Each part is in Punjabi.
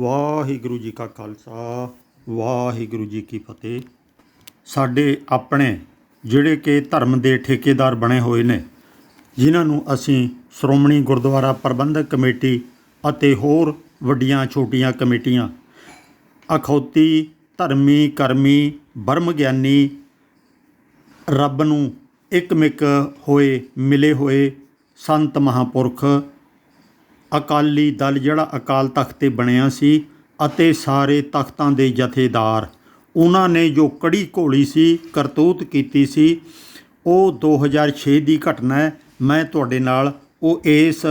ਵਾਹਿਗੁਰੂ ਜੀ ਕਾ ਖਾਲਸਾ, ਵਾਹਿਗੁਰੂ ਜੀ ਕੀ ਫਤਿਹ। ਸਾਡੇ ਆਪਣੇ ਜਿਹੜੇ ਕਿ ਧਰਮ ਦੇ ਠੇਕੇਦਾਰ ਬਣੇ ਹੋਏ ਨੇ, ਜਿਨ੍ਹਾਂ ਨੂੰ ਅਸੀਂ ਸ਼੍ਰੋਮਣੀ ਗੁਰਦੁਆਰਾ ਪ੍ਰਬੰਧਕ ਕਮੇਟੀ ਅਤੇ ਹੋਰ ਵੱਡੀਆਂ ਛੋਟੀਆਂ ਕਮੇਟੀਆਂ, ਅਖੌਤੀ, ਧਰਮੀ, ਕਰਮੀ ਬਰਮ ਗਿਆਨੀ, ਰੱਬ ਨੂੰ ਇੱਕ ਇੱਕਮਿਕ ਹੋਏ, ਮਿਲੇ ਹੋਏ ਸੰਤ ਮਹਾਪੁਰਖ ਅਕਾਲੀ ਦਲ ਜਿਹੜਾ ਅਕਾਲ ਤਖਤ ਤੇ ਬਣਿਆ ਸੀ ਅਤੇ ਸਾਰੇ ਤਖਤਾਂ ਦੇ ਜਥੇਦਾਰ, ਉਹਨਾਂ ਨੇ ਜੋ ਕੜੀ ਘੋਲੀ ਸੀ, ਕਰਤੂਤ ਕੀਤੀ ਸੀ, ਉਹ 2006 ਦੀ ਘਟਨਾ ਹੈ। ਮੈਂ ਤੁਹਾਡੇ ਨਾਲ ਉਹ ਇਸ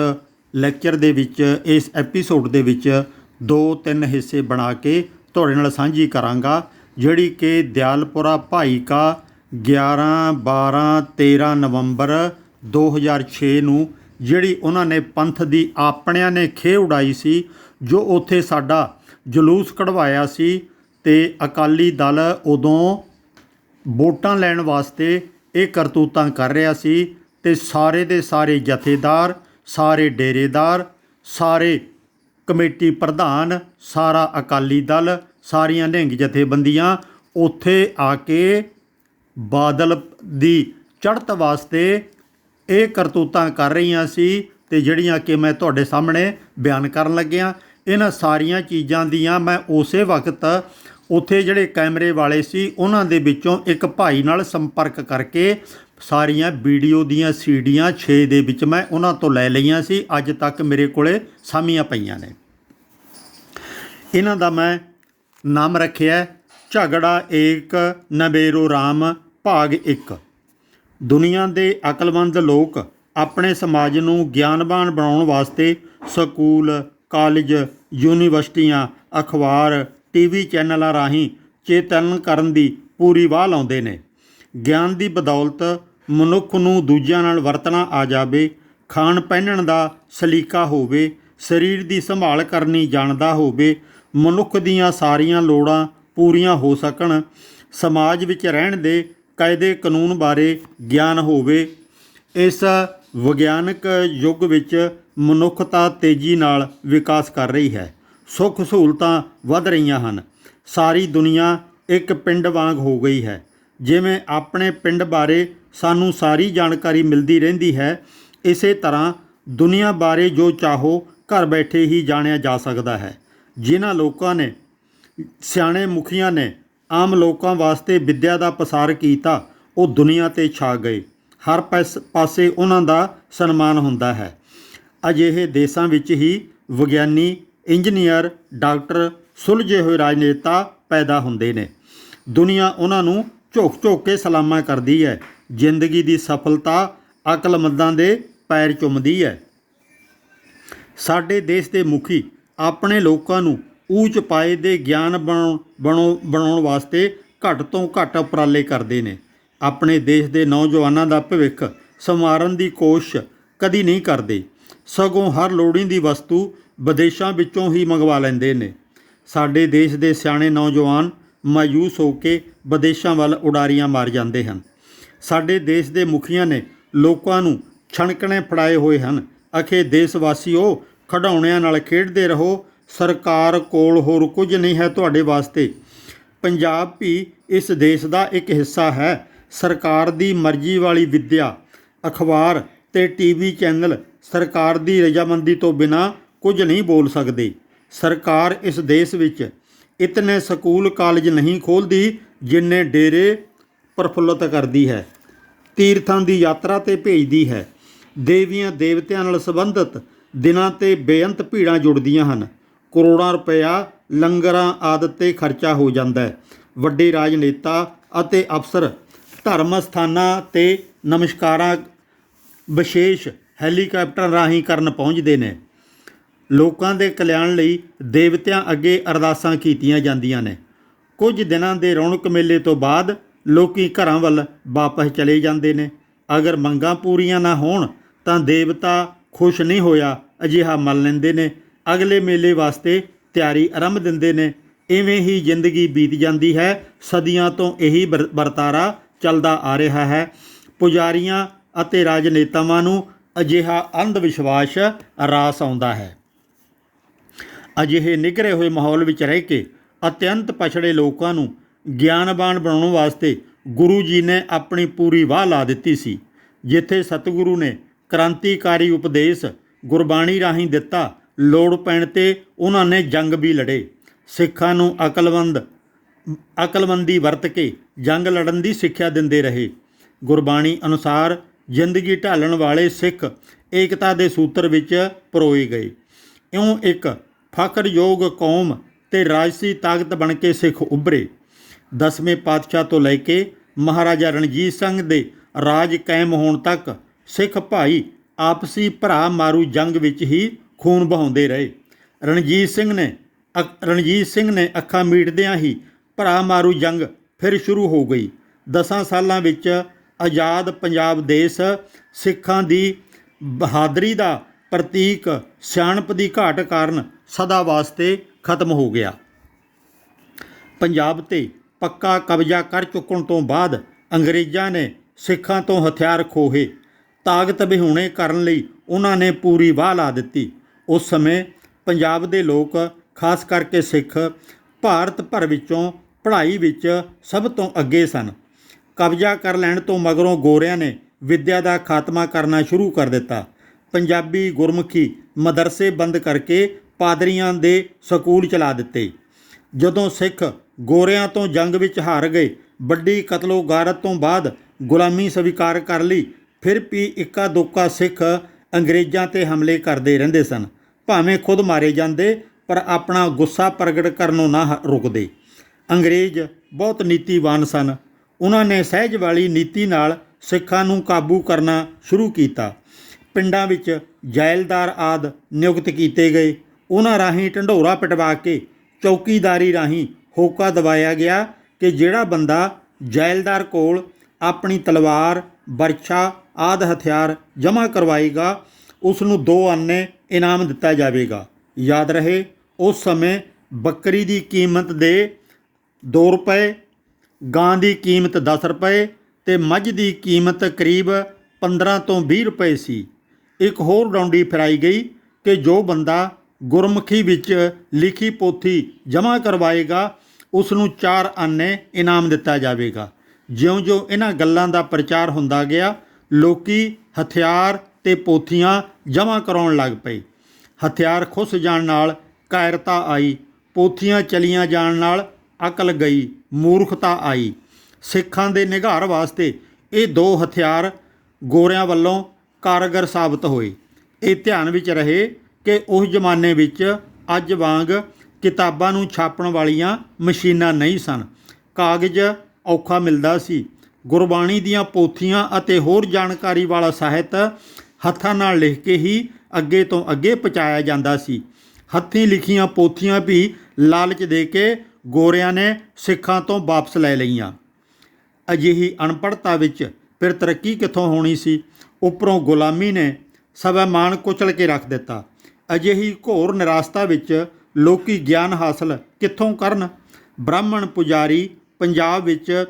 ਲੈਕਚਰ ਦੇ ਵਿੱਚ, ਇਸ ਐਪੀਸੋਡ ਦੇ ਵਿੱਚ ਦੋ ਤਿੰਨ ਹਿੱਸੇ ਬਣਾ ਕੇ ਤੁਹਾਡੇ ਨਾਲ ਸਾਂਝੀ ਕਰਾਂਗਾ, ਜਿਹੜੀ ਕਿ ਦਿਆਲਪੁਰਾ ਭਾਈ ਕਾ 11 12 13 ਨਵੰਬਰ 2006 ਨੂੰ ਜਿਹੜੀ ਉਹਨਾਂ ਨੇ ਪੰਥ ਦੀ ਆਪਣਿਆਂ ਨੇ ਖੇ ਉਡਾਈ ਸੀ, ਜੋ ਉੱਥੇ ਸਾਡਾ ਜਲੂਸ ਕਢਵਾਇਆ ਸੀ ਤੇ ਅਕਾਲੀ ਦਲ ਉਦੋਂ ਵੋਟਾਂ ਲੈਣ ਵਾਸਤੇ ਇਹ ਕਰਤੂਤਾਂ ਕਰ ਰਿਹਾ ਸੀ ਤੇ ਸਾਰੇ ਦੇ ਸਾਰੇ ਜਥੇਦਾਰ, ਸਾਰੇ ਡੇਰੇਦਾਰ, ਸਾਰੇ ਕਮੇਟੀ ਪ੍ਰਧਾਨ, ਸਾਰਾ ਅਕਾਲੀ ਦਲ, ਸਾਰੀਆਂ ਨਿਹੰਗ ਜਥੇਬੰਦੀਆਂ ਉੱਥੇ ਆ ਕੇ ਬਾਦਲ ਦੀ ਚੜ੍ਹਤ ਵਾਸਤੇ ਇਹ ਕਰਤੂਤਾਂ ਕਰ ਰਹੀਆਂ ਸੀ ਤੇ ਜਿਹੜੀਆਂ ਕਿ ਮੈਂ ਤੁਹਾਡੇ ਸਾਹਮਣੇ ਬਿਆਨ ਕਰਨ ਲੱਗਿਆ, ਇਹਨਾਂ ਸਾਰੀਆਂ ਚੀਜ਼ਾਂ ਦੀਆਂ ਮੈਂ ਉਸੇ ਵਕਤ ਉੱਥੇ ਜਿਹੜੇ ਕੈਮਰੇ ਵਾਲੇ ਸੀ, ਉਹਨਾਂ ਦੇ ਵਿੱਚੋਂ ਇੱਕ ਭਾਈ ਨਾਲ ਸੰਪਰਕ ਕਰਕੇ ਸਾਰੀਆਂ ਵੀਡੀਓ ਦੀਆਂ ਸੀਡੀਆਂ 6 ਦੇ ਵਿੱਚ ਮੈਂ ਉਹਨਾਂ ਤੋਂ ਲੈ ਲਈਆਂ ਸੀ। ਅੱਜ ਤੱਕ ਮੇਰੇ ਕੋਲੇ ਸਾਮੀਆਂ ਪਈਆਂ ਨੇ। ਇਹਨਾਂ ਦਾ ਮੈਂ ਨਾਮ ਰੱਖਿਆ ਝਗੜਾ ਏਕ ਨਬੇਰੋ ਰਾਮ ਭਾਗ 1 ਦੁਨੀਆ ਦੇ ਅਕਲਮੰਦ ਲੋਕ ਆਪਣੇ ਸਮਾਜ ਨੂੰ ਗਿਆਨਵਾਨ ਬਣਾਉਣ ਵਾਸਤੇ ਸਕੂਲ, ਕਾਲਜ, ਯੂਨੀਵਰਸਿਟੀਆਂ, ਅਖਬਾਰ ਟੀਵੀ ਚੈਨਲਾਂ ਰਾਹੀਂ ਚੇਤਨ ਕਰਨ ਦੀ ਪੂਰੀ ਵਾਹ ਲਾਉਂਦੇ ਨੇ। ਗਿਆਨ ਦੀ ਬਦੌਲਤ ਮਨੁੱਖ ਨੂੰ ਦੂਜਿਆਂ ਨਾਲ ਵਰਤਣਾ ਆ ਜਾਵੇ, ਖਾਣ ਪਹਿਨਣ ਦਾ ਸਲੀਕਾ ਹੋਵੇ, ਸਰੀਰ ਦੀ ਸੰਭਾਲ ਕਰਨੀ ਜਾਣਦਾ ਹੋਵੇ, ਮਨੁੱਖ ਦੀਆਂ ਸਾਰੀਆਂ ਲੋੜਾਂ ਪੂਰੀਆਂ ਹੋ ਸਕਣ, ਸਮਾਜ ਵਿੱਚ ਰਹਿਣ ਦੇ ਕਾਇਦੇ ਕਾਨੂੰਨ ਬਾਰੇ ਗਿਆਨ ਹੋਵੇ, ਇਸ ਵਿਗਿਆਨਕ ਯੁੱਗ ਵਿੱਚ ਮਨੁੱਖਤਾ ਤੇਜ਼ੀ ਨਾਲ ਵਿਕਾਸ ਕਰ ਰਹੀ ਹੈ। ਸੁੱਖ ਸਹੂਲਤਾਂ ਵੱਧ ਰਹੀਆਂ ਹਨ। ਸਾਰੀ ਦੁਨੀਆ ਇੱਕ ਪਿੰਡ ਵਾਂਗ ਹੋ ਗਈ ਹੈ। ਜਿਵੇਂ ਆਪਣੇ ਪਿੰਡ ਬਾਰੇ ਸਾਨੂੰ ਸਾਰੀ ਜਾਣਕਾਰੀ ਮਿਲਦੀ ਰਹਿੰਦੀ ਹੈ, ਇਸੇ ਤਰ੍ਹਾਂ ਦੁਨੀਆ ਬਾਰੇ ਜੋ ਚਾਹੋ ਘਰ ਬੈਠੇ ਹੀ ਜਾਣਿਆ ਜਾ ਸਕਦਾ ਹੈ। ਜਿਨ੍ਹਾਂ ਲੋਕਾਂ ਨੇ, ਸਿਆਣੇ ਮੁਖੀਆਂ ਨੇ ਆਮ ਲੋਕਾਂ ਵਾਸਤੇ ਵਿੱਦਿਆ ਦਾ ਪਸਾਰ ਕੀਤਾ, ਉਹ ਦੁਨੀਆ ਤੇ ਛਾ ਗਏ। ਹਰ ਪਾਸ- ਪਾਸੇ ਉਹਨਾਂ ਦਾ ਸਨਮਾਨ ਹੁੰਦਾ ਹੈ। ਅਜਿਹੇ ਦੇਸ਼ਾਂ ਵਿੱਚ ਹੀ ਵਿਗਿਆਨੀ, ਇੰਜੀਨੀਅਰ, ਡਾਕਟਰ, ਸੁਲਝੇ ਹੋਏ ਰਾਜਨੇਤਾ ਪੈਦਾ ਹੁੰਦੇ ਨੇ। ਦੁਨੀਆ ਉਹਨਾਂ ਨੂੰ ਝੋਕ ਝੋਕ ਕੇ ਸਲਾਮਾਂ ਕਰਦੀ ਹੈ। ਜ਼ਿੰਦਗੀ ਦੀ ਸਫਲਤਾ ਅਕਲਮੰਦਾਂ ਦੇ ਪੈਰ ਚੁੰਮਦੀ ਹੈ। ਸਾਡੇ ਦੇਸ਼ ਦੇ ਮੁਖੀ ਆਪਣੇ ਲੋਕਾਂ ਨੂੰ ਊਚ ਪਾਏ ਦੇ ਗਿਆਨ ਬਣਾਉਣ, ਬਣੋ- ਬਣਾਉਣ ਵਾਸਤੇ ਘੱਟ ਤੋਂ ਘੱਟ ਉਪਰਾਲੇ ਕਰਦੇ ਨੇ। ਆਪਣੇ ਦੇਸ਼ ਦੇ ਨੌਜਵਾਨਾਂ ਦਾ ਭਵਿੱਖ ਸੰਵਾਰਨ ਦੀ ਕੋਸ਼ਿਸ਼ ਕਦੀ ਨਹੀਂ ਕਰਦੇ। ਸਗੋਂ ਹਰ ਲੋੜੀਂਦੀ ਵਸਤੂ ਵਿਦੇਸ਼ਾਂ ਵਿੱਚੋਂ ਹੀ ਮੰਗਵਾ ਲੈਂਦੇ ਨੇ। ਸਾਡੇ ਦੇਸ਼ ਦੇ ਸਿਆਣੇ ਨੌਜਵਾਨ ਮਾਯੂਸ ਹੋ ਕੇ ਵਿਦੇਸ਼ਾਂ ਵੱਲ ਉਡਾਰੀਆਂ ਮਾਰ ਜਾਂਦੇ ਹਨ। ਸਾਡੇ ਦੇਸ਼ ਦੇ ਮੁਖੀਆਂ ਨੇ ਲੋਕਾਂ ਨੂੰ ਛਣਕਣੇ ਫੜਾਏ ਹੋਏ ਹਨ। ਅਖੇ ਦੇਸ਼ ਵਾਸੀਓ ਖਡਾਉਣਿਆਂ ਨਾਲ ਖੇਡਦੇ ਰਹੋ ਸਰਕਾਰ ਕੋਲ ਹੋਰ ਕੁਝ ਨਹੀਂ ਹੈ ਤੁਹਾਡੇ ਵਾਸਤੇ। ਪੰਜਾਬ ਵੀ ਇਸ ਦੇਸ਼ ਦਾ ਇੱਕ ਹਿੱਸਾ ਹੈ। ਸਰਕਾਰ ਦੀ ਮਰਜ਼ੀ ਵਾਲੀ ਵਿੱਦਿਆ, ਅਖਬਾਰ ਤੇ ਟੀਵੀ ਚੈਨਲ ਸਰਕਾਰ ਦੀ ਰਜਾਮੰਦੀ ਤੋਂ ਬਿਨਾ ਕੁਝ ਨਹੀਂ ਬੋਲ ਸਕਦੇ। ਸਰਕਾਰ ਇਸ ਦੇਸ਼ ਵਿੱਚ ਇਤਨੇ ਸਕੂਲ ਕਾਲਜ ਨਹੀਂ ਖੋਲਦੀ ਜਿੰਨੇ ਡੇਰੇ ਪ੍ਰਫੁੱਲਤ ਕਰਦੀ ਹੈ। ਤੀਰਥਾਂ ਦੀ ਯਾਤਰਾ ਤੇ ਭੇਜਦੀ ਹੈ। ਦੇਵੀਆਂ ਦੇਵਤਿਆਂ ਨਾਲ ਸੰਬੰਧਿਤ ਦਿਨਾਂ ਤੇ ਬੇਅੰਤ ਭੀੜਾਂ ਜੁੜਦੀਆਂ ਹਨ। ਕਰੋੜਾਂ ਰੁਪਇਆ ਲੰਗਰਾਂ ਆਦਿ ਤੇ ਖਰਚਾ ਹੋ ਜਾਂਦਾ ਹੈ। ਵੱਡੇ ਰਾਜਨੇਤਾ ਅਤੇ ਅਫਸਰ ਧਰਮ ਸਥਾਨਾਂ ਤੇ ਨਮਸਕਾਰਾਂ ਵਿਸ਼ੇਸ਼ ਹੈਲੀਕਾਪਟਰ ਰਾਹੀਂ ਕਰਨ ਪਹੁੰਚਦੇ ਨੇ। ਲੋਕਾਂ ਦੇ ਕਲਿਆਣ ਲਈ ਦੇਵਤਿਆਂ ਅੱਗੇ ਅਰਦਾਸਾਂ ਕੀਤੀਆਂ ਜਾਂਦੀਆਂ ਨੇ। ਕੁਝ ਦਿਨਾਂ ਦੇ ਰੌਣਕ ਮੇਲੇ ਤੋਂ ਬਾਅਦ ਲੋਕੀ ਘਰਾਂ ਵੱਲ ਵਾਪਸ ਚਲੇ ਜਾਂਦੇ ਨੇ। ਅਗਰ ਮੰਗਾਂ ਪੂਰੀਆਂ ਨਾ ਹੋਣ ਤਾਂ ਦੇਵਤਾ ਖੁਸ਼ ਨਹੀਂ ਹੋਇਆ ਅਜਿਹਾ ਮੰਨ ਲੈਂਦੇ ਨੇ। ਅਗਲੇ ਮੇਲੇ ਵਾਸਤੇ ਤਿਆਰੀ ਆਰੰਭ ਦਿੰਦੇ ਨੇ। ਇਵੇਂ ਹੀ ਜ਼ਿੰਦਗੀ ਬੀਤ ਜਾਂਦੀ ਹੈ। ਸਦੀਆਂ ਤੋਂ ਇਹੀ ਵਰ- ਵਰਤਾਰਾ ਚੱਲਦਾ ਆ ਰਿਹਾ ਹੈ। ਪੁਜਾਰੀਆਂ ਅਤੇ ਰਾਜਨੇਤਾਵਾਂ ਨੂੰ ਅਜਿਹਾ ਅੰਧ ਵਿਸ਼ਵਾਸ ਰਾਸ ਆਉਂਦਾ ਹੈ। ਅਜਿਹੇ ਨਿਗਰੇ ਹੋਏ ਮਾਹੌਲ ਵਿੱਚ ਰਹਿ ਕੇ ਅਤਿਅੰਤ ਪਛੜੇ ਲੋਕਾਂ ਨੂੰ ਗਿਆਨਵਾਨ ਬਣਾਉਣ ਵਾਸਤੇ ਗੁਰੂ ਜੀ ਨੇ ਆਪਣੀ ਪੂਰੀ ਵਾਹ ਲਾ ਦਿੱਤੀ ਸੀ। ਜਿੱਥੇ ਸਤਿਗੁਰੂ ਨੇ ਕ੍ਰਾਂਤੀਕਾਰੀ ਉਪਦੇਸ਼ ਗੁਰਬਾਣੀ ਰਾਹੀਂ ਦਿੱਤਾ ਲੋੜ ਪੈਣ ਤੇ ਉਹਨਾਂ ਨੇ ਜੰਗ ਵੀ ਲੜੇ। ਸਿੱਖਾਂ ਨੂੰ ਅਕਲਵੰਦ ਅਕਲਮੰਦੀ ਵਰਤ ਕੇ ਜੰਗ ਲੜਨ ਦੀ ਸਿੱਖਿਆ ਦਿੰਦੇ ਰਹੇ। ਗੁਰਬਾਣੀ ਅਨੁਸਾਰ ਜ਼ਿੰਦਗੀ ਢਾਲਣ ਵਾਲੇ ਸਿੱਖ ਏਕਤਾ ਦੇ ਸੂਤਰ ਵਿੱਚ ਪਰੋਏ ਗਏ। ਇਉਂ ਇੱਕ ਫਖਰਯੋਗ ਕੌਮ ਤੇ ਰਾਜਸੀ ਤਾਕਤ ਬਣ ਕੇ ਸਿੱਖ ਉਭਰੇ। ਦਸਵੇਂ ਪਾਤਸ਼ਾਹ ਤੋਂ ਲੈ ਕੇ ਮਹਾਰਾਜਾ ਰਣਜੀਤ ਸਿੰਘ ਦੇ ਰਾਜ ਕਾਇਮ ਹੋਣ ਤੱਕ ਸਿੱਖ ਭਾਈ ਆਪਸੀ ਭਰਾ ਮਾਰੂ ਜੰਗ ਵਿੱਚ ਹੀ ਖੂਨ ਬਹਾਉਂਦੇ ਰਹੇ। ਰਣਜੀਤ ਸਿੰਘ ਨੇ ਅਕ- ਰਣਜੀਤ ਸਿੰਘ ਨੇ ਅੱਖਾਂ ਮੀਟਦਿਆਂ ਹੀ ਭਰਾ ਮਾਰੂ ਜੰਗ ਫਿਰ ਸ਼ੁਰੂ ਹੋ ਗਈ। ਦਸਾਂ ਸਾਲਾਂ ਵਿੱਚ ਆਜ਼ਾਦ ਪੰਜਾਬ ਦੇਸ਼ ਸਿੱਖਾਂ ਦੀ ਬਹਾਦਰੀ ਦਾ ਪ੍ਰਤੀਕ ਸਿਆਣਪ ਦੀ ਘਾਟ ਕਾਰਨ ਸਦਾ ਵਾਸਤੇ ਖਤਮ ਹੋ ਗਿਆ। ਪੰਜਾਬ ਤੇ ਪੱਕਾ ਕਬਜ਼ਾ ਕਰ ਚੁੱਕਣ ਤੋਂ ਬਾਅਦ ਅੰਗਰੇਜ਼ਾਂ ਨੇ ਸਿੱਖਾਂ ਤੋਂ ਹਥਿਆਰ ਖੋਹੇ। ਤਾਕਤ ਵਿਹੂਣੇ ਕਰਨ ਲਈ ਉਹਨਾਂ ਨੇ ਪੂਰੀ ਵਾਹ ਲਾ ਦਿੱਤੀ। ਉਸ ਸਮੇਂ ਪੰਜਾਬ ਦੇ ਲੋਕ, ਖਾਸ ਕਰਕੇ ਸਿੱਖ, ਭਾਰਤ ਭਰ ਵਿੱਚੋਂ ਪੜ੍ਹਾਈ ਵਿੱਚ ਸਭ ਤੋਂ ਅੱਗੇ ਸਨ। ਕਬਜ਼ਾ ਕਰ ਲੈਣ ਤੋਂ ਮਗਰੋਂ ਗੋਰਿਆਂ ਨੇ ਵਿੱਦਿਆ ਦਾ ਖਾਤਮਾ ਕਰਨਾ ਸ਼ੁਰੂ ਕਰ ਦਿੱਤਾ। ਪੰਜਾਬੀ ਗੁਰਮੁਖੀ ਮਦਰਸੇ ਬੰਦ ਕਰਕੇ ਪਾਦਰੀਆਂ ਦੇ ਸਕੂਲ ਚਲਾ ਦਿੱਤੇ। ਜਦੋਂ ਸਿੱਖ ਗੋਰਿਆਂ ਤੋਂ ਜੰਗ ਵਿੱਚ ਹਾਰ ਗਏ, ਵੱਡੀ ਕਤਲੋਗਾਰਤ ਤੋਂ ਬਾਅਦ ਗੁਲਾਮੀ ਸਵੀਕਾਰ ਕਰ ਲਈ, ਫਿਰ ਵੀ ਇੱਕਾ ਦੋਕਾ ਸਿੱਖ ਅੰਗਰੇਜ਼ਾਂ ਤੇ ਹਮਲੇ ਕਰਦੇ ਰਹਿੰਦੇ ਸਨ। ਭਾਵੇਂ ਖੁਦ ਮਾਰੇ ਜਾਂਦੇ, ਪਰ ਆਪਣਾ ਗੁੱਸਾ ਪ੍ਰਗਟ ਕਰਨੋਂ ਨਾ ਹ- ਰੁਕਦੇ। ਅੰਗਰੇਜ਼ ਬਹੁਤ ਨੀਤੀਵਾਨ ਸਨ। ਉਹਨਾਂ ਨੇ ਸਹਿਜ ਵਾਲੀ ਨੀਤੀ ਨਾਲ ਸਿੱਖਾਂ ਨੂੰ ਕਾਬੂ ਕਰਨਾ ਸ਼ੁਰੂ ਕੀਤਾ। ਪਿੰਡਾਂ ਵਿੱਚ ਜਾਇਲਦਾਰ ਆਦ ਨਿਯੁਕਤ ਕੀਤੇ ਗਏ। ਉਹਨਾਂ ਰਾਹੀਂ ਢੰਡੋਰਾ ਪਟਵਾ ਕੇ ਚੌਕੀਦਾਰੀ ਰਾਹੀਂ ਹੋਕਾ ਦਵਾਇਆ ਗਿਆ ਕਿ ਜਿਹੜਾ ਬੰਦਾ ਜੈਲਦਾਰ ਕੋਲ ਆਪਣੀ ਤਲਵਾਰ ਬਰਛਾ ਆਦ ਹਥਿਆਰ ਜਮ੍ਹਾਂ ਕਰਵਾਏਗਾ ਉਸ ਨੂੰ ਦੋ ਆਨੇ ਇਨਾਮ ਦਿੱਤਾ ਜਾਵੇਗਾ। ਯਾਦ ਰਹੇ, ਉਸ ਸਮੇਂ ਬੱਕਰੀ ਦੀ ਕੀਮਤ ਦੇ 2 ਰੁਪਏ, ਗਾਂ ਦੀ ਕੀਮਤ 10 ਰੁਪਏ ਤੇ ਮੱਝ ਦੀ ਕੀਮਤ ਕਰੀਬ 15 ਤੋਂ 20 ਰੁਪਏ ਸੀ। ਇੱਕ ਹੋਰ ਡੌਂਡੀ ਫਰਾਈ ਗਈ ਕਿ ਜੋ ਬੰਦਾ ਗੁਰਮੁਖੀ ਵਿੱਚ ਲਿਖੀ ਪੋਥੀ ਜਮ੍ਹਾਂ ਕਰਵਾਏਗਾ ਉਸ ਨੂੰ ਚਾਰ ਆਨੇ ਇਨਾਮ ਦਿੱਤਾ ਜਾਵੇਗਾ। ਜਿਉਂ-ਜਿਉਂ ਇਹਨਾਂ ਗੱਲਾਂ ਦਾ ਪ੍ਰਚਾਰ ਹੁੰਦਾ ਗਿਆ, ਲੋਕੀ ਹਥਿਆਰ ਤੇ ਪੋਥੀਆਂ ਜਮ੍ਹਾਂ ਕਰਾਉਣ ਲੱਗ ਪਏ। ਹਥਿਆਰ ਖੁੱਸ ਜਾਣ ਨਾਲ ਕਾਇਰਤਾ ਆਈ। ਪੋਥੀਆਂ ਚਲੀਆਂ ਜਾਣ ਨਾਲ ਅਕਲ ਗਈ। ਮੂਰਖਤਾ ਆਈ। ਸਿੱਖਾਂ ਦੇ ਨਿਘਾਰ ਵਾਸਤੇ ਇਹ ਦੋ ਹਥਿਆਰ ਗੋਰਿਆਂ ਵੱਲੋਂ ਕਾਰਗਰ ਸਾਬਤ ਹੋਏ। ਇਹ ਧਿਆਨ ਵਿੱਚ ਰਹੇ ਕਿ ਉਸ ਜ਼ਮਾਨੇ ਵਿੱਚ ਅੱਜ ਵਾਂਗ ਕਿਤਾਬਾਂ ਨੂੰ ਛਾਪਣ ਵਾਲੀਆਂ ਮਸ਼ੀਨਾਂ ਨਹੀਂ ਸਨ। ਕਾਗਜ਼ ਔਖਾ ਮਿਲਦਾ ਸੀ। ਗੁਰਬਾਣੀ ਦੀਆਂ ਪੋਥੀਆਂ ਅਤੇ ਹੋਰ ਜਾਣਕਾਰੀ ਵਾਲਾ ਸਾਹਿਤ ਹੱਥਾਂ ਨਾਲ ਲਿਖ ਕੇ ਹੀ ਅੱਗੇ ਤੋਂ ਅੱਗੇ ਪਹੁੰਚਾਇਆ ਜਾਂਦਾ ਸੀ। ਹੱਥੀਂ ਲਿਖੀਆਂ ਪੋਥੀਆਂ ਵੀ ਲਾਲਚ ਦੇ ਕੇ ਗੋਰਿਆਂ ਨੇ ਸਿੱਖਾਂ ਤੋਂ ਵਾਪਸ ਲੈ ਲਈਆਂ। ਅਜਿਹੀ ਅਨਪੜ੍ਹਤਾ ਵਿੱਚ ਫਿਰ ਤਰੱਕੀ ਕਿੱਥੋਂ ਹੋਣੀ ਸੀ? ਉੱਪਰੋਂ ਗੁਲਾਮੀ ਨੇ ਸਵੈਮਾਨ ਕੁਚਲ ਕੇ ਰੱਖ ਦਿੱਤਾ। ਅਜਿਹੀ ਘੋਰ ਨਿਰਾਸਤਾ ਵਿੱਚ ਲੋਕੀ ਗਿਆਨ ਹਾਸਲ ਕਿੱਥੋਂ ਕਰਨ? ਬ੍ਰਾਹਮਣ ਪੁਜਾਰੀ ਪੰਜਾਬ ਵਿੱਚ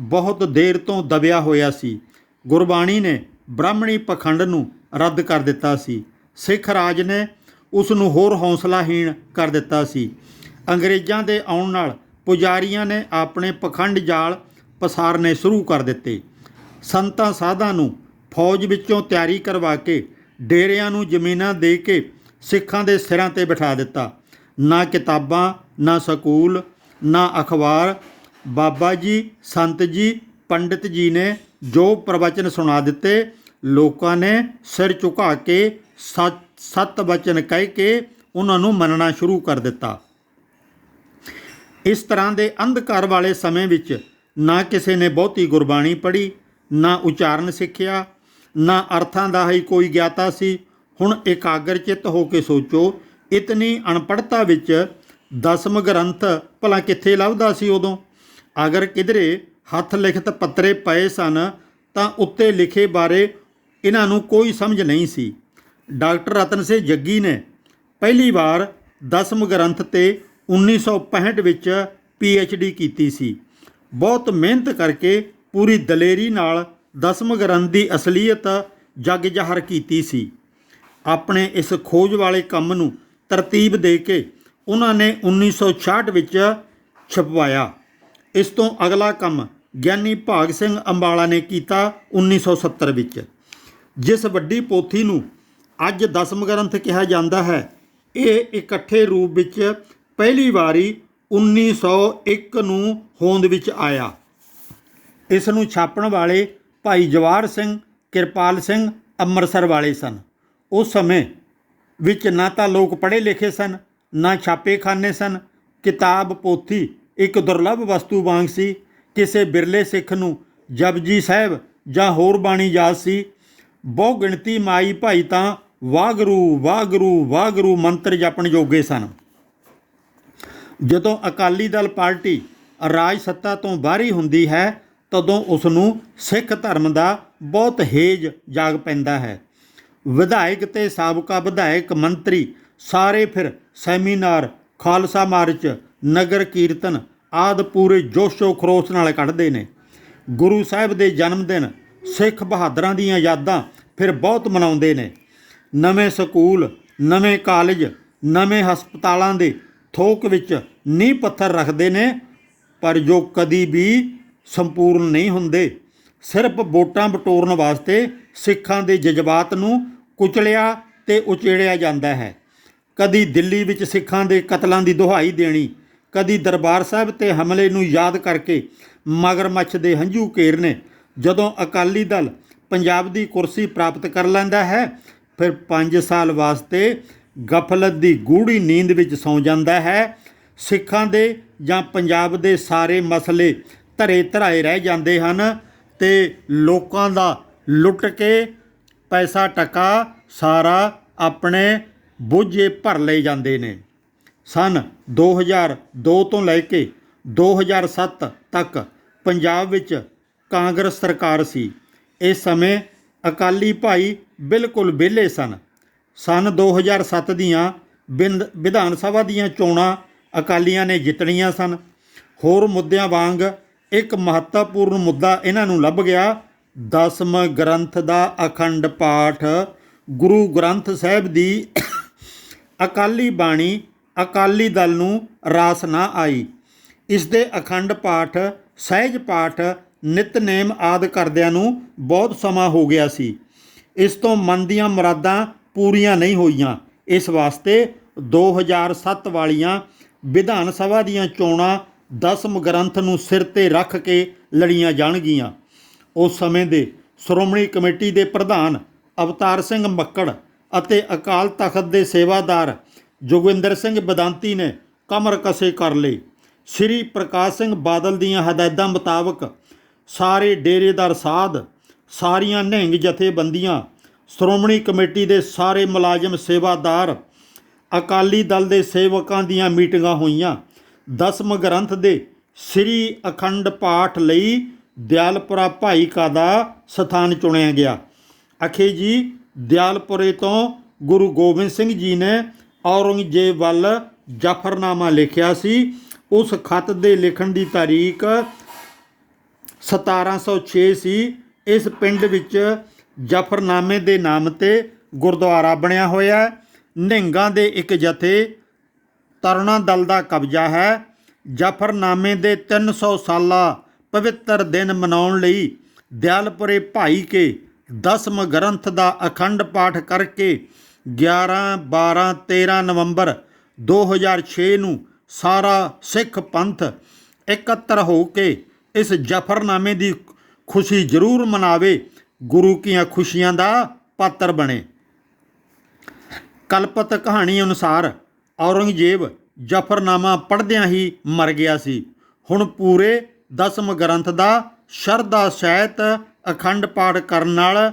ਬਹੁਤ ਦੇਰ ਤੋਂ ਦਬਿਆ ਹੋਇਆ ਸੀ। ਗੁਰਬਾਣੀ ਨੇ ਬ੍ਰਾਹਮਣੀ ਪਖੰਡ ਨੂੰ ਰੱਦ ਕਰ ਦਿੱਤਾ ਸੀ। ਸਿੱਖ ਰਾਜ ਨੇ ਉਸ ਨੂੰ ਹੋਰ ਹੌਸਲਾਹੀਣ ਕਰ ਦਿੱਤਾ ਸੀ। ਅੰਗਰੇਜ਼ਾਂ ਦੇ ਆਉਣ ਨਾਲ ਪੁਜਾਰੀਆਂ ਨੇ ਆਪਣੇ ਪਖੰਡ ਜਾਲ ਪਸਾਰਨੇ ਸ਼ੁਰੂ ਕਰ ਦਿੱਤੇ। ਸੰਤਾਂ ਸਾਧਾਂ ਨੂੰ ਫੌਜ ਵਿੱਚੋਂ ਤਿਆਰੀ ਕਰਵਾ ਕੇ ਡੇਰਿਆਂ ਨੂੰ ਜ਼ਮੀਨਾਂ ਦੇ ਕੇ ਸਿੱਖਾਂ ਦੇ ਸਿਰਾਂ ਤੇ ਬਿਠਾ ਦਿੱਤਾ। ਨਾ ਕਿਤਾਬਾਂ, ਨਾ ਸਕੂਲ, ਨਾ ਅਖਬਾਰ। ਬਾਬਾ ਜੀ, ਸੰਤ ਜੀ, ਪੰਡਿਤ ਜੀ ਨੇ ਜੋ ਪ੍ਰਵਚਨ ਸੁਣਾ ਦਿੱਤੇ ਲੋਕਾਂ ਨੇ ਸਿਰ ਝੁਕਾ ਕੇ ਸੱਚ, ਸਤ ਵਚਨ ਕਹਿ ਕੇ ਉਹਨਾਂ ਨੂੰ ਮੰਨਣਾ ਸ਼ੁਰੂ ਕਰ ਦਿੱਤਾ। ਇਸ ਤਰ੍ਹਾਂ ਦੇ ਅੰਧਕਾਰ ਵਾਲੇ ਸਮੇਂ ਵਿੱਚ ਨਾ ਕਿਸੇ ਨੇ ਬਹੁਤੀ ਗੁਰਬਾਣੀ ਪੜ੍ਹੀ, ਨਾ ਉਚਾਰਨ ਸਿੱਖਿਆ, ਨਾ ਅਰਥਾਂ ਦਾ ਹੀ ਕੋਈ ਗਿਆਤਾ ਸੀ। ਹੁਣ ਇਕਾਗਰ ਚਿੱਤ ਹੋ ਕੇ ਸੋਚੋ, ਇਤਨੀ ਅਣਪੜਤਾ ਵਿੱਚ ਦਸਮ ਗ੍ਰੰਥ ਭਲਾ ਕਿੱਥੇ ਲੱਭਦਾ ਸੀ ਉਦੋਂ? ਅਗਰ ਕਿਧਰੇ ਹੱਥ ਲਿਖਤ ਪੱਤਰੇ ਪਏ ਸਨ, ਤਾਂ ਉੱਤੇ ਲਿਖੇ ਬਾਰੇ ਇਹਨਾਂ ਨੂੰ ਕੋਈ ਸਮਝ ਨਹੀਂ ਸੀ। ਡਾਕਟਰ ਰਤਨ ਸੇ ਜੱਗੀ ਨੇ ਪਹਿਲੀ ਵਾਰ ਦਸਮ ਗ੍ਰੰਥ ਤੇ 1965 ਵਿੱਚ ਡੀ ਕੀਤੀ ਸੀ। ਬਹੁਤ ਮਿਹਨਤ ਕਰਕੇ ਪੂਰੀ ਦਲੇਰੀ ਨਾਲ ਦਸਮ ਗ੍ਰੰਥ ਦੀ ਅਸਲੀਅਤ ਜਗ ਜ਼ਾਹਰ ਕੀਤੀ ਸੀ। ਆਪਣੇ ਇਸ ਖੋਜ ਵਾਲੇ ਕੰਮ ਨੂੰ ਤਰਤੀਬ ਦੇ ਕੇ ਉਹਨਾਂ ਨੇ 1966 ਵਿੱਚ ਛਪਵਾਇਆ। ਇਸ ਤੋਂ ਅਗਲਾ ਕੰਮ ਗਿਆਨੀ ਭਾਗ ਸਿੰਘ ਅੰਬਾਲਾ ਨੇ ਕੀਤਾ 1970 ਵਿੱਚ। ਜਿਸ ਵੱਡੀ ਪੋਥੀ ਨੂੰ ਅੱਜ ਦਸਮ ਗ੍ਰੰਥ ਕਿਹਾ ਜਾਂਦਾ ਹੈ, ਇਹ ਇਕੱਠੇ ਰੂਪ ਵਿੱਚ ਪਹਿਲੀ ਵਾਰੀ 1901 ਨੂੰ ਹੋਂਦ ਵਿੱਚ ਆਇਆ। ਇਸ ਨੂੰ ਛਾਪਣ ਵਾਲੇ ਭਾਈ ਜਵਾਰ ਸਿੰਘ, ਕਿਰਪਾਲ ਸਿੰਘ ਅੰਮ੍ਰਿਤਸਰ ਵਾਲੇ ਸਨ। ਉਸ ਸਮੇਂ ਵਿੱਚ ਨਾ ਤਾਂ ਲੋਕ ਪੜ੍ਹੇ ਲਿਖੇ ਸਨ, ਨਾ ਛਾਪੇਖਾਨੇ ਸਨ। ਕਿਤਾਬ, ਪੋਥੀ ਇੱਕ ਦੁਰਲੱਭ ਵਸਤੂ ਵਾਂਗ ਸੀ। ਕਿਸੇ ਬਿਰਲੇ ਸਿੱਖ ਨੂੰ ਜਪਜੀ ਸਾਹਿਬ ਜਾਂ ਹੋਰ ਬਾਣੀ ਯਾਦ ਸੀ ਬਹੁ ਗਿਣਤੀ ਮਾਈ ਭਾਈ ਤਾਂ ਵਾਗਰੂ ਵਾਗਰੂ ਵਾਗਰੂ ਮੰਤਰ ਜਪਣ ਯੋਗੇ ਸਨ। ਜਦੋਂ ਅਕਾਲੀ ਦਲ ਪਾਰਟੀ ਰਾਜ ਸੱਤਾ ਤੋਂ ਬਾਹਰੀ ਹੁੰਦੀ ਹੈ, ਤਦੋਂ ਉਸ ਨੂੰ ਸਿੱਖ ਧਰਮ ਦਾ ਬਹੁਤ ਹੇਜ ਜਾਗ ਪੈਂਦਾ ਹੈ। ਵਿਧਾਇਕ ਤੇ ਸਾਬਕਾ ਵਿਧਾਇਕ ਮੰਤਰੀ ਸਾਰੇ ਫਿਰ ਸੈਮੀਨਾਰ, ਖਾਲਸਾ ਮਾਰਚ, ਨਗਰ ਕੀਰਤਨ ਆਦ ਪੂਰੇ ਜੋਸ਼ੋ ਖਰੋਸ਼ ਨਾਲ ਕੱਢਦੇ ਨੇ। ਗੁਰੂ ਸਾਹਿਬ ਦੇ ਜਨਮ ਦਿਨ ਸਿੱਖ ਬਹਾਦਰਾਂ ਦੀਆਂ ਯਾਦਾਂ ਫਿਰ ਬਹੁਤ ਮਨਾਉਂਦੇ ਨੇ। ਨਵੇਂ ਸਕੂਲ, ਨਵੇਂ ਕਾਲਜ, ਨਵੇਂ ਹਸਪਤਾਲਾਂ ਦੇ ਥੋਕ ਵਿੱਚ ਨੀਂਹ ਪੱਥਰ ਰੱਖਦੇ ਨੇ, ਪਰ ਜੋ ਕਦੀ ਵੀ ਸੰਪੂਰਨ ਨਹੀਂ ਹੁੰਦੇ। ਸਿਰਫ ਵੋਟਾਂ ਬਟੋਰਨ ਵਾਸਤੇ ਸਿੱਖਾਂ ਦੇ ਜਜ਼ਬਾਤ ਨੂੰ ਕੁਚਲਿਆ ਤੇ ਉਚੇੜਿਆ ਜਾਂਦਾ ਹੈ। ਕਦੀ ਦਿੱਲੀ ਵਿੱਚ ਸਿੱਖਾਂ ਦੇ ਕਤਲਾਂ ਦੀ ਦੁਹਾਈ ਦੇਣੀ, ਕਦੀ ਦਰਬਾਰ ਸਾਹਿਬ ਤੇ ਹਮਲੇ ਨੂੰ ਯਾਦ ਕਰਕੇ ਮਗਰਮੱਛ ਦੇ ਹੰਝੂ ਕੇਰਨੇ ਜਦੋਂ ਅਕਾਲੀ ਦਲ ਪੰਜਾਬ ਦੀ ਕੁਰਸੀ ਪ੍ਰਾਪਤ ਕਰ ਲੈਂਦਾ ਹੈ, ਫਿਰ 5 ਸਾਲ ਵਾਸਤੇ ਗਫਲਤ ਦੀ ਗੂੜੀ ਨੀਂਦ ਵਿੱਚ ਸੌਂ ਜਾਂਦਾ ਹੈ। ਸਿੱਖਾਂ ਦੇ ਜਾਂ ਪੰਜਾਬ ਦੇ ਸਾਰੇ ਮਸਲੇ ਧਰੇ ਧਰਾਏ ਰਹਿ ਜਾਂਦੇ ਹਨ ਤੇ ਲੋਕਾਂ ਦਾ ਲੁੱਟ ਕੇ ਪੈਸਾ ਟਕਾ ਸਾਰਾ ਆਪਣੇ ਬੋਝੇ ਭਰ ਲਏ ਜਾਂਦੇ ਨੇ। ਸਨ 2002 ਤੋਂ ਲੈ ਕੇ 2007 ਤੱਕ ਪੰਜਾਬ ਵਿੱਚ ਕਾਂਗਰਸ ਸਰਕਾਰ ਸੀ। ਇਸ ਸਮੇਂ ਅਕਾਲੀ ਭਾਈ ਬਿਲਕੁਲ ਵਿਹਲੇ ਸਨ। ਸਨ 2007 ਦੀਆਂ ਬਿੰਦ- ਵਿਧਾਨ ਸਭਾ ਦੀਆਂ ਚੋਣਾਂ ਅਕਾਲੀਆਂ ਨੇ ਜਿੱਤਣੀਆਂ ਸਨ। ਹੋਰ ਮੁੱਦਿਆਂ ਵਾਂਗ ਇੱਕ ਮਹੱਤਵਪੂਰਨ ਮੁੱਦਾ ਇਹਨਾਂ ਨੂੰ ਲੱਭ ਗਿਆ। ਦਸਮ ਗ੍ਰੰਥ ਦਾ ਅਖੰਡ ਪਾਠ ਗੁਰੂ ਗ੍ਰੰਥ ਸਾਹਿਬ ਦੀ ਅਕਾਲੀ ਬਾਣੀ ਅਕਾਲੀ ਦਲ ਨੂੰ ਰਾਸ ਨਾ ਆਈ। ਇਸ ਦੇ ਅਖੰਡ ਪਾਠ, ਸਹਿਜ ਪਾਠ ਨਿਤਨੇਮ ਆਦ ਕਰਦਿਆਂ ਨੂੰ ਬਹੁਤ ਸਮਾਂ ਹੋ ਗਿਆ ਸੀ। ਇਸ ਤੋਂ ਮਨ ਦੀਆਂ ਮੁਰਾਦਾਂ ਪੂਰੀਆਂ ਨਹੀਂ ਹੋਈਆਂ। ਇਸ ਵਾਸਤੇ 2007 ਵਾਲੀਆਂ ਵਿਧਾਨ ਸਭਾ ਦੀਆਂ ਚੋਣਾਂ ਦਸਮ ਗ੍ਰੰਥ ਨੂੰ ਸਿਰ ਤੇ ਰੱਖ ਕੇ ਲੜੀਆਂ ਜਾਣਗੀਆਂ। ਉਸ ਸਮੇਂ ਦੇ ਸ਼੍ਰੋਮਣੀ ਕਮੇਟੀ ਦੇ ਪ੍ਰਧਾਨ ਅਵਤਾਰ ਸਿੰਘ ਮੱਕੜ ਅਤੇ ਅਕਾਲ ਤਖਤ ਦੇ ਸੇਵਾਦਾਰ ਜੋਗਿੰਦਰ ਸਿੰਘ ਬਦਾਂਤੀ ਨੇ ਕਮਰ ਕਸੇ ਕਰ ਲਈ ਸ੍ਰੀ ਪ੍ਰਕਾਸ਼ ਸਿੰਘ ਬਾਦਲ ਦੀਆਂ ਹਦਾਇਤਾਂ ਮੁਤਾਬਕ ਸਾਰੇ ਡੇਰੇਦਾਰ ਸਾਧ, ਸਾਰੀਆਂ ਨਿਹੰਗ ਜਥੇਬੰਦੀਆਂ, ਸ਼੍ਰੋਮਣੀ ਕਮੇਟੀ ਦੇ ਸਾਰੇ ਮੁਲਾਜ਼ਮ ਸੇਵਾਦਾਰ, ਅਕਾਲੀ ਦਲ ਦੇ ਸੇਵਕਾਂ ਦੀਆਂ ਮੀਟਿੰਗਾਂ ਹੋਈਆਂ। ਦਸਮ ਗ੍ਰੰਥ ਦੇ ਸ੍ਰੀ ਅਖੰਡ ਪਾਠ ਲਈ ਦਿਆਲਪੁਰਾ ਭਾਈ ਕਾ ਦਾ ਸਥਾਨ ਚੁਣਿਆ ਗਿਆ। ਅਖੇ ਜੀ, ਦਿਆਲਪੁਰੇ ਤੋਂ ਗੁਰੂ ਗੋਬਿੰਦ ਸਿੰਘ ਜੀ ਨੇ ਔਰੰਗਜ਼ੇਬ ਵੱਲ ਜਫਰਨਾਮਾ ਲਿਖਿਆ ਸੀ। ਉਸ ਖਤ ਦੇ ਲਿਖਣ ਦੀ ਤਾਰੀਖ 1706 ਸੀ ਇਸ ਪਿੰਡ ਵਿੱਚ ਜਫਰਨਾਮੇ ਦੇ ਨਾਮ ਤੇ ਗੁਰਦੁਆਰਾ ਬਣਿਆ ਹੋਇਆ ਹੈ। ਨਿਹੰਗਾਂ ਦੇ ਇੱਕ ਜਥੇ ਤਰੁਣਾ ਦਲ ਦਾ ਕਬਜ਼ਾ ਹੈ। ਜਫਰਨਾਮੇ ਦੇ 300 ਸਾਲਾ ਪਵਿੱਤਰ ਦਿਨ ਮਨਾਉਣ ਲਈ ਦਿਆਲਪੁਰੇ ਭਾਈ ਕੇ ਦਸਮ ਗ੍ਰੰਥ ਦਾ ਅਖੰਡ ਪਾਠ ਕਰਕੇ 11 12 13 ਨਵੰਬਰ 2006 ਨੂੰ ਸਾਰਾ ਸਿੱਖ ਪੰਥ ਇਕੱਤਰ ਹੋ ਕੇ ਇਸ ਜਫਰਨਾਮੇ ਦੀ ਖੁਸ਼ੀ ਜ਼ਰੂਰ ਮਨਾਵੇ, ਗੁਰੂ ਕੀਆਂ ਖੁਸ਼ੀਆਂ ਦਾ ਪਾਤਰ ਬਣੇ। ਕਲਪਤ ਕਹਾਣੀ ਅਨੁਸਾਰ ਔਰੰਗਜ਼ੇਬ ਜਫਰਨਾਮਾ ਪੜ੍ਹਦਿਆਂ ਹੀ ਮਰ ਗਿਆ ਸੀ। ਹੁਣ ਪੂਰੇ ਦਸਮ ਗ੍ਰੰਥ ਦਾ ਸ਼ਰਧਾ ਸਹਿਤ ਅਖੰਡ ਪਾਠ ਕਰਨ ਨਾਲ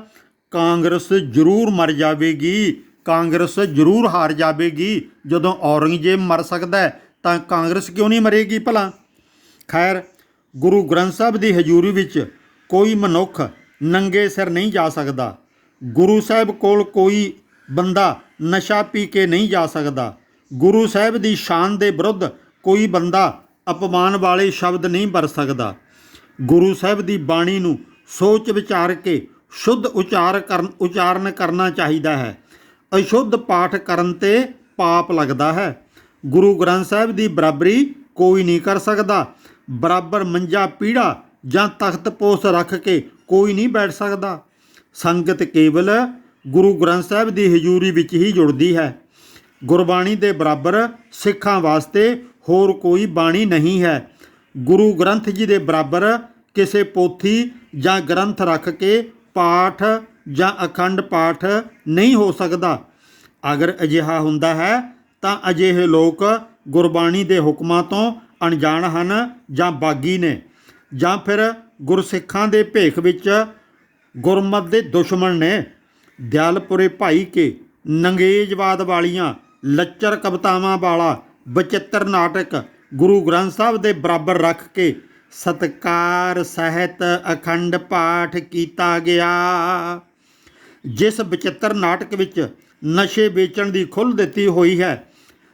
ਕਾਂਗਰਸ ਜ਼ਰੂਰ ਮਰ ਜਾਵੇਗੀ, ਕਾਂਗਰਸ ਜ਼ਰੂਰ ਹਾਰ ਜਾਵੇਗੀ। ਜਦੋਂ ਔਰੰਗਜ਼ੇਬ ਮਰ ਸਕਦਾ ਤਾਂ ਕਾਂਗਰਸ ਕਿਉਂ ਨਹੀਂ ਮਰੇਗੀ ਭਲਾ? ਖੈਰ ਗੁਰੂ ਗ੍ਰੰਥ ਸਾਹਿਬ ਦੀ ਹਜ਼ੂਰੀ ਵਿੱਚ ਕੋਈ ਮਨੁੱਖ ਨੰਗੇ ਸਿਰ ਨਹੀਂ ਜਾ ਸਕਦਾ। ਗੁਰੂ ਸਾਹਿਬ ਕੋਲ ਕੋਈ ਬੰਦਾ ਨਸ਼ਾ ਪੀ ਕੇ ਨਹੀਂ ਜਾ ਸਕਦਾ। ਗੁਰੂ ਸਾਹਿਬ ਦੀ ਸ਼ਾਨ ਦੇ ਵਿਰੁੱਧ ਕੋਈ ਬੰਦਾ ਅਪਮਾਨ ਵਾਲੇ ਸ਼ਬਦ ਨਹੀਂ ਵਰਤ ਸਕਦਾ। ਗੁਰੂ ਸਾਹਿਬ ਦੀ ਬਾਣੀ ਨੂੰ ਸੋਚ ਵਿਚਾਰ ਕੇ ਸ਼ੁੱਧ ਉਚਾਰ ਕਰਨ, ਉਚਾਰਨ ਕਰਨਾ ਚਾਹੀਦਾ ਹੈ। ਅਸ਼ੁੱਧ ਪਾਠ ਕਰਨ ਤੇ ਪਾਪ ਲੱਗਦਾ ਹੈ। ਗੁਰੂ ਗ੍ਰੰਥ ਸਾਹਿਬ ਦੀ ਬਰਾਬਰੀ ਕੋਈ ਨਹੀਂ ਕਰ ਸਕਦਾ। ਬਰਾਬਰ ਮੰਜਾ ਪੀੜਾ ਜਾਂ ਤਖਤ ਪੋਸ ਰੱਖ ਕੇ ਕੋਈ ਨਹੀਂ ਬੈਠ ਸਕਦਾ। ਸੰਗਤ ਕੇਵਲ ਗੁਰੂ ਗ੍ਰੰਥ ਸਾਹਿਬ ਦੀ ਹਜ਼ੂਰੀ ਵਿੱਚ ਹੀ ਜੁੜਦੀ ਹੈ। ਗੁਰਬਾਣੀ ਦੇ ਬਰਾਬਰ ਸਿੱਖਾਂ ਵਾਸਤੇ ਹੋਰ ਕੋਈ ਬਾਣੀ ਨਹੀਂ ਹੈ। ਗੁਰੂ ਗ੍ਰੰਥ ਜੀ ਦੇ ਬਰਾਬਰ ਕਿਸੇ ਪੋਥੀ ਜਾਂ ਗ੍ਰੰਥ ਰੱਖ ਕੇ ਪਾਠ ਜਾਂ ਅਖੰਡ ਪਾਠ ਨਹੀਂ ਹੋ ਸਕਦਾ। ਅਗਰ ਅਜਿਹਾ ਹੁੰਦਾ ਹੈ ਤਾਂ ਅਜਿਹੇ ਲੋਕ ਗੁਰਬਾਣੀ ਦੇ ਹੁਕਮਾਂ ਤੋਂ ਅਣਜਾਣ ਹਨ ਜਾਂ ਬਾਗੀ ਨੇ ਜਾਂ ਫਿਰ ਗੁਰਸਿੱਖਾਂ ਦੇ ਭੇਖ ਵਿੱਚ ਗੁਰਮਤ ਦੇ ਦੁਸ਼ਮਣ ਨੇ। ਦਿਆਲਪੁਰੇ ਭਾਈ ਕੇ ਨੰਗੇਜਵਾਦ ਵਾਲੀਆਂ ਲੱਚਰ ਕਵਿਤਾਵਾਂ ਵਾਲਾ ਬਚਿੱਤਰ ਨਾਟਕ ਗੁਰੂ ਗ੍ਰੰਥ ਸਾਹਿਬ ਦੇ ਬਰਾਬਰ ਰੱਖ ਕੇ ਸਤਕਾਰ ਸਹਿਤ ਅਖੰਡ ਪਾਠ ਕੀਤਾ ਗਿਆ। ਜਿਸ ਬਚਿੱਤਰ ਨਾਟਕ ਵਿੱਚ ਨਸ਼ੇ ਵੇਚਣ ਦੀ ਖੁੱਲ੍ਹ ਦਿੱਤੀ ਹੋਈ ਹੈ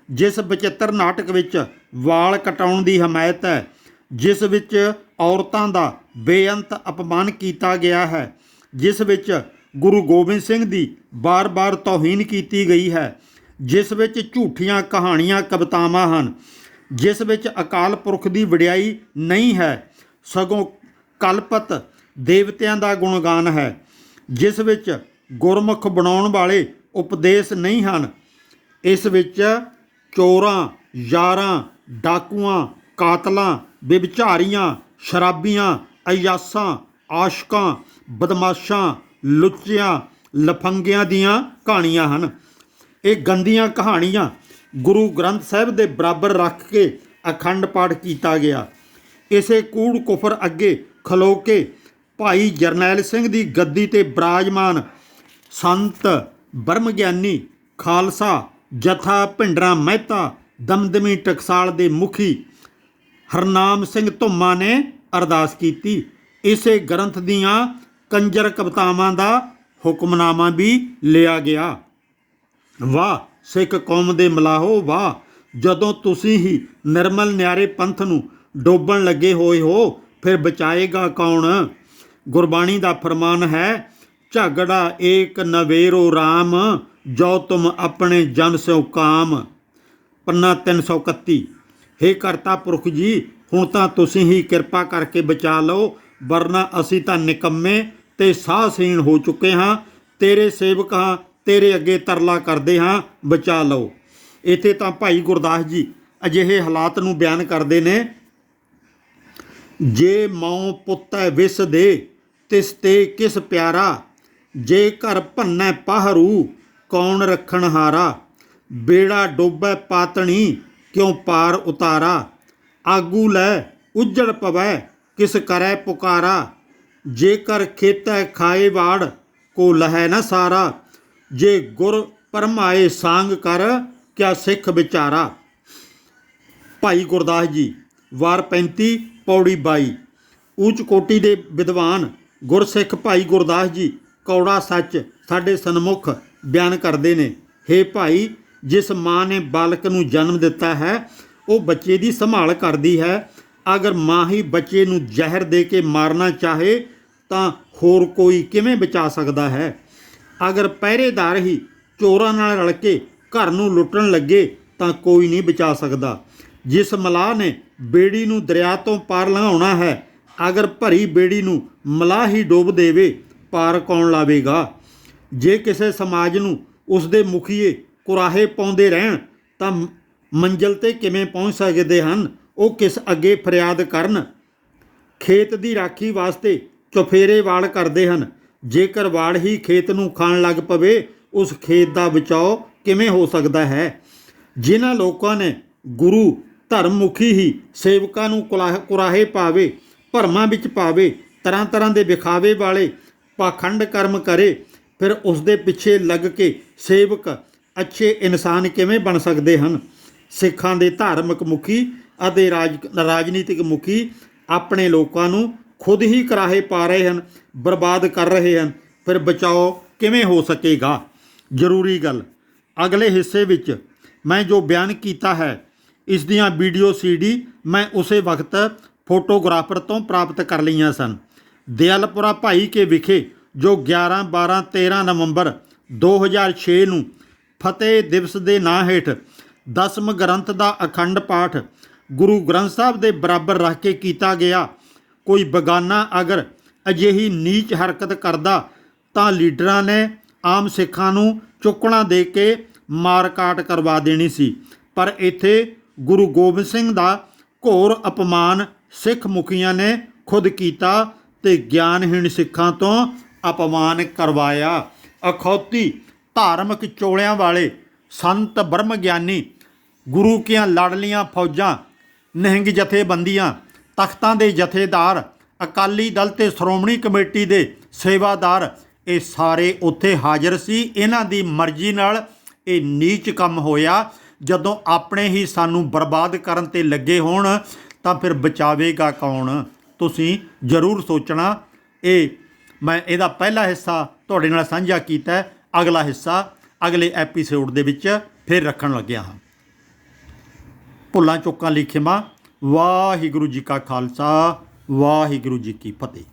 ਜਿਸ ਬਚਿੱਤਰ ਨਾਟਕ ਵਿੱਚ ਵਾਲ ਕਟਾਉਣ ਦੀ ਹਮਾਇਤ ਹੈ, ਜਿਸ ਵਿੱਚ ਔਰਤਾਂ ਦਾ ਬੇਅੰਤ ਅਪਮਾਨ ਕੀਤਾ ਗਿਆ ਹੈ, ਜਿਸ ਵਿੱਚ ਗੁਰੂ ਗੋਬਿੰਦ ਸਿੰਘ ਦੀ ਬਾਰ-ਬਾਰ ਤੋਹੀਨ ਕੀਤੀ ਗਈ ਹੈ, ਜਿਸ ਵਿੱਚ ਝੂਠੀਆਂ ਕਹਾਣੀਆਂ ਕਵਿਤਾਵਾਂ ਹਨ, ਜਿਸ ਵਿੱਚ ਅਕਾਲ ਪੁਰਖ ਦੀ ਵਡਿਆਈ ਨਹੀਂ ਹੈ, ਸਗੋਂ ਕਲਪਤ ਦੇਵਤਿਆਂ ਦਾ ਗੁਣਗਾਨ ਹੈ, ਜਿਸ ਵਿੱਚ ਗੁਰਮੁਖ ਬਣਾਉਣ ਵਾਲੇ ਉਪਦੇਸ਼ ਨਹੀਂ ਹਨ, ਇਸ ਵਿੱਚ ਚੋਰਾਂ, ਯਾਰਾਂ, ਡਾਕੂਆਂ, ਕਾਤਲਾਂ ਵਿਭਚਾਰੀਆਂ ਸ਼ਰਾਬੀਆਂ, ਅਯਾਸਾਂ, ਆਸ਼ਕਾਂ, ਬਦਮਾਸ਼ਾਂ, ਲੁੱਚਿਆਂ, ਲਫੰਗਿਆਂ ਦੀਆਂ ਕਹਾਣੀਆਂ ਹਨ। ਇਹ ਗੰਦੀਆਂ ਕਹਾਣੀਆਂ ਗੁਰੂ ਗ੍ਰੰਥ ਸਾਹਿਬ ਦੇ ਬਰਾਬਰ ਰੱਖ ਕੇ ਅਖੰਡ ਪਾਠ ਕੀਤਾ ਗਿਆ। ਇਸੇ ਕੂੜ ਕੁਫਰ ਅੱਗੇ ਖਲੋ ਕੇ ਭਾਈ ਜਰਨੈਲ ਸਿੰਘ ਦੀ ਗੱਦੀ ਤੇ ਬਰਾਜਮਾਨ ਸੰਤ ਬ੍ਰਹਮ ਗਿਆਨੀ ਖਾਲਸਾ ਜਥਾ ਭਿੰਡਰਾ ਮਹਿਤਾ, ਦਮਦਮੀ ਟਕਸਾਲ ਦੇ ਮੁਖੀ ਹਰਨਾਮ ਸਿੰਘ ਧੁੰਮਾ ਨੇ ਅਰਦਾਸ ਕੀਤੀ। ਇਸੇ ਗ੍ਰੰਥ ਦੀਆਂ ਕੰਜਰ ਕਵਿਤਾਵਾਂ ਦਾ ਹੁਕਮਨਾਮਾ ਵੀ ਲਿਆ ਗਿਆ। ਵਾਹ, ਸਿੱਖ ਕੌਮ ਦੇ ਮਲਾਹੋ, ਵਾਹ! ਜਦੋਂ ਤੁਸੀਂ ਹੀ ਨਿਰਮਲ ਨਿਆਰੇ ਪੰਥ ਨੂੰ ਡੋਬਣ ਲੱਗੇ ਹੋਏ ਹੋ, ਫਿਰ ਬਚਾਏਗਾ ਕੌਣ? ਗੁਰਬਾਣੀ ਦਾ ਫਰਮਾਨ ਹੈ, ਝਗੜਾ ਏਕ ਨਵੇਰੋ RAM ਜੋ ਤੁਮ ਆਪਣੇ ਜਨ ਸਿਓ ਕਾਮ। ਪੰਨਾ 331 ਹੇ ਕਰਤਾ ਪੁਰਖ ਜੀ, ਹੁਣ ਤਾਂ ਤੁਸੀਂ ਹੀ ਕਿਰਪਾ ਕਰਕੇ ਬਚਾ ਲਓ, ਵਰਨਾ ਅਸੀਂ ਤਾਂ ਨਿਕੰਮੇ ਤੇ ਸਾਹਸੀਣ ਹੋ ਚੁੱਕੇ ਹਾਂ। ਤੇਰੇ ਸੇਵਕ ਹਾਂ, ਤੇਰੇ ਅੱਗੇ ਤਰਲਾ ਕਰਦੇ ਹਾਂ, ਬਚਾ ਲਓ। ਇੱਥੇ ਤਾਂ ਭਾਈ ਗੁਰਦਾਸ ਜੀ ਅਜਿਹੇ ਹਾਲਾਤ ਨੂੰ ਬਿਆਨ ਕਰਦੇ ਨੇ, ਜੇ ਮਉ ਪੁੱਤੈ ਵਿਸ ਦੇ, ਤਿਸ ਤੇ ਕਿਸ ਪਿਆਰਾ, ਜੇ ਘਰ ਭੰਨੈ ਪਹਰੂ ਕੌਣ ਰੱਖਣ ਹਾਰਾ? ਬੇੜਾ ਡੋਬੈ ਪਾਤਣੀ ਕਿਉ ਪਾਰ ਉਤਾਰਾ? ਆਗੂ ਲੈ ਉਜੜ ਪਵੈ ਕਿਸ ਕਰੈ ਪੁਕਾਰਾ? ਜੇਕਰ ਖੇਤੈ ਖਾਏ ਵਾੜ ਕੋ ਲਹੈ ਨਾ ਸਾਰਾ। ਜੇ ਗੁਰ ਪਰਮਾਏ ਸਾੰਗ ਕਰ ਕਿਆ ਸਿੱਖ ਵਿਚਾਰਾ। ਭਾਈ ਗੁਰਦਾਸ ਜੀ, ਵਾਰ 35 ਪੌੜੀ 22 ਉੱਚ ਕੋਟੀ ਦੇ ਵਿਦਵਾਨ ਗੁਰਸਿੱਖ ਭਾਈ ਗੁਰਦਾਸ ਜੀ, ਕੌੜਾ ਸੱਚ ਸਾਡੇ ਸਨਮੁਖ। ਬਿਆਨ ਕਰਦੇ ਨੇ। ਹੇ ਭਾਈ, ਜਿਸ ਮਾਂ ਨੇ ਬਾਲਕ ਨੂੰ ਜਨਮ ਦਿੱਤਾ ਹੈ, ਉਹ ਬੱਚੇ ਦੀ ਸੰਭਾਲ ਕਰਦੀ ਹੈ। ਅਗਰ ਮਾਂ ਹੀ ਬੱਚੇ ਨੂੰ ਜ਼ਹਿਰ ਦੇ ਕੇ ਮਾਰਨਾ ਚਾਹੇ, ਤਾਂ ਹੋਰ ਕੋਈ ਕਿਵੇਂ ਬਚਾ ਸਕਦਾ ਹੈ? ਅਗਰ ਪਹਿਰੇਦਾਰ ਹੀ ਚੋਰਾਂ ਨਾਲ ਰਲ ਕੇ ਘਰ ਨੂੰ ਲੁੱਟਣ ਲੱਗੇ, ਤਾਂ ਕੋਈ ਨਹੀਂ ਬਚਾ ਸਕਦਾ। ਜਿਸ ਮਲਾਹ ਨੇ ਬੇੜੀ ਨੂੰ ਦਰਿਆ ਤੋਂ ਪਾਰ ਲੰਘਾਉਣਾ ਹੈ, ਅਗਰ ਭਰੀ ਬੇੜੀ ਨੂੰ ਮਲਾਹ ਹੀ ਡੋਬ ਦੇਵੇ, ਪਾਰ ਕੌਣ ਲਾਵੇਗਾ? ਜੇ ਕਿਸੇ ਸਮਾਜ ਨੂੰ ਉਸ ਦੇ ਮੁਖੀਏ ਕੁਰਾਹੇ ਪਾਉਂਦੇ ਰਹਿਣ, ਤਾਂ ਮ- ਮੰਜ਼ਿਲ ਤੇ ਕਿਵੇਂ ਪਹੁੰਚ ਸਕਦੇ ਹਨ? ਉਹ ਕਿਸ ਅੱਗੇ ਫਰਿਆਦ ਕਰਨ? ਖੇਤ ਦੀ ਰਾਖੀ ਵਾਸਤੇ ਚੁਫੇਰੇ ਵਾਲ ਕਰਦੇ ਹਨ। ਜੇਕਰ ਵਾੜ ਹੀ ਖੇਤ ਨੂੰ ਖਾਣ ਲੱਗ ਪਵੇ, ਉਸ ਖੇਤ ਦਾ ਬਚਾਓ ਕਿਵੇਂ ਹੋ ਸਕਦਾ ਹੈ? ਜਿਨ੍ਹਾਂ ਲੋਕਾਂ ਨੇ ਗੁਰੂ ਧਰਮ ਮੁਖੀ ਹੀ ਸੇਵਕਾਂ ਨੂੰ ਕੁਲਾਹ- ਕੁਰਾਹੇ ਪਾਵੇ, ਭਰਮਾਂ ਵਿੱਚ ਪਾਵੇ ਤਰ੍ਹਾਂ ਤਰ੍ਹਾਂ ਦੇ ਵਿਖਾਵੇ ਵਾਲੇ ਪਾਖੰਡ ਕਰਮ ਕਰੇ ਫਿਰ ਉਸ ਦੇ ਪਿੱਛੇ ਲੱਗ ਕੇ ਸੇਵਕ ਅੱਛੇ ਇਨਸਾਨ ਕਿਵੇਂ ਬਣ ਸਕਦੇ ਹਨ? ਸਿੱਖਾਂ ਦੇ ਧਾਰਮਿਕ ਮੁਖੀ ਅਤੇ ਰਾਜ, ਰਾਜਨੀਤਿਕ ਮੁਖੀ ਆਪਣੇ ਲੋਕਾਂ ਨੂੰ ਖੁਦ ਹੀ ਕਰਾਹੇ ਪਾ ਰਹੇ ਹਨ, ਬਰਬਾਦ ਕਰ ਰਹੇ ਹਨ। ਫਿਰ ਬਚਾਓ ਕਿਵੇਂ ਹੋ ਸਕੇਗਾ? ਜ਼ਰੂਰੀ ਗੱਲ, ਅਗਲੇ ਹਿੱਸੇ ਵਿੱਚ ਮੈਂ ਜੋ ਬਿਆਨ ਕੀਤਾ ਹੈ, ਇਸ ਦੀਆਂ ਵੀਡੀਓ ਸੀਡੀ ਮੈਂ ਉਸੇ ਵਕਤ ਫੋਟੋਗ੍ਰਾਫਰ ਤੋਂ ਪ੍ਰਾਪਤ ਕਰ ਲਈਆਂ ਸਨ। ਦਿਆਲਪੁਰਾ ਭਾਈ ਕੇ ਵਿਖੇ ਜੋ 11 12 13 ਨਵੰਬਰ 2006 ਨੂੰ ਫਤਿਹ ਦਿਵਸ ਦੇ ਨਾਂ ਹੇਠ ਦਸਮ ਗ੍ਰੰਥ ਦਾ ਅਖੰਡ ਪਾਠ ਗੁਰੂ ਗ੍ਰੰਥ ਸਾਹਿਬ ਦੇ ਬਰਾਬਰ ਰੱਖ ਕੇ ਕੀਤਾ ਗਿਆ, ਕੋਈ ਬਗਾਨਾ ਅਗਰ ਅਜਿਹੀ ਨੀਚ ਹਰਕਤ ਕਰਦਾ ਤਾਂ ਲੀਡਰਾਂ ਨੇ ਆਮ ਸਿੱਖਾਂ ਨੂੰ ਚੁੱਕਣਾ ਦੇ ਕੇ ਮਾਰਕਾਟ ਕਰਵਾ ਦੇਣੀ ਸੀ। ਪਰ ਇੱਥੇ ਗੁਰੂ ਗੋਬਿੰਦ ਸਿੰਘ ਦਾ ਘੋਰ ਅਪਮਾਨ ਸਿੱਖ ਮੁਖੀਆਂ ਨੇ ਖੁਦ ਕੀਤਾ ਤੇ ਗਿਆਨਹੀਣ ਸਿੱਖਾਂ ਤੋਂ ਅਪਮਾਨ ਕਰਵਾਇਆ। ਅਖੌਤੀ ਧਾਰਮਿਕ ਚੋਲਿਆਂ ਵਾਲੇ ਸੰਤ ਬ੍ਰਹਮ ਗਿਆਨੀ ਗੁਰੂ ਕੀਆਂ ਲੜਲੀਆਂ ਫੌਜਾਂ, ਨਹਿੰਗ ਜਥੇਬੰਦੀਆਂ, ਤਖਤਾਂ ਦੇ ਜਥੇਦਾਰ, ਅਕਾਲੀ ਦਲ ਤੇ ਸ਼੍ਰੋਮਣੀ ਕਮੇਟੀ ਦੇ ਸੇਵਾਦਾਰ, ਇਹ ਸਾਰੇ ਉੱਥੇ ਹਾਜ਼ਰ ਸੀ। ਇਹਨਾਂ ਦੀ ਮਰਜ਼ੀ ਨਾਲ ਇਹ ਨੀਚ ਕੰਮ ਹੋਇਆ। ਜਦੋਂ ਆਪਣੇ ਹੀ ਸਾਨੂੰ ਬਰਬਾਦ ਕਰਨ ਤੇ ਲੱਗੇ ਹੋਣ, ਤਾਂ ਫਿਰ ਬਚਾਵੇਗਾ ਕੌਣ? ਤੁਸੀਂ ਜ਼ਰੂਰ ਸੋਚਣਾ, ਇਹ ਮੈਂ ਇਹਦਾ ਪਹਿਲਾ ਹਿੱਸਾ ਤੁਹਾਡੇ ਨਾਲ ਸਾਂਝਾ ਕੀਤਾ ਅਗਲਾ ਹਿੱਸਾ ਅਗਲੇ ਐਪੀਸੋਡ ਦੇ ਵਿੱਚ ਫਿਰ ਰੱਖਣ ਲੱਗਿਆ ਹਾਂ। ਭੁੱਲਾਂ ਚੁੱਕਾਂ ਲਈ ਵਾਹਿਗੁਰੂ ਜੀ ਕਾ ਖਾਲਸਾ, ਵਾਹਿਗੁਰੂ ਜੀ ਕੀ ਫਤਿਹ।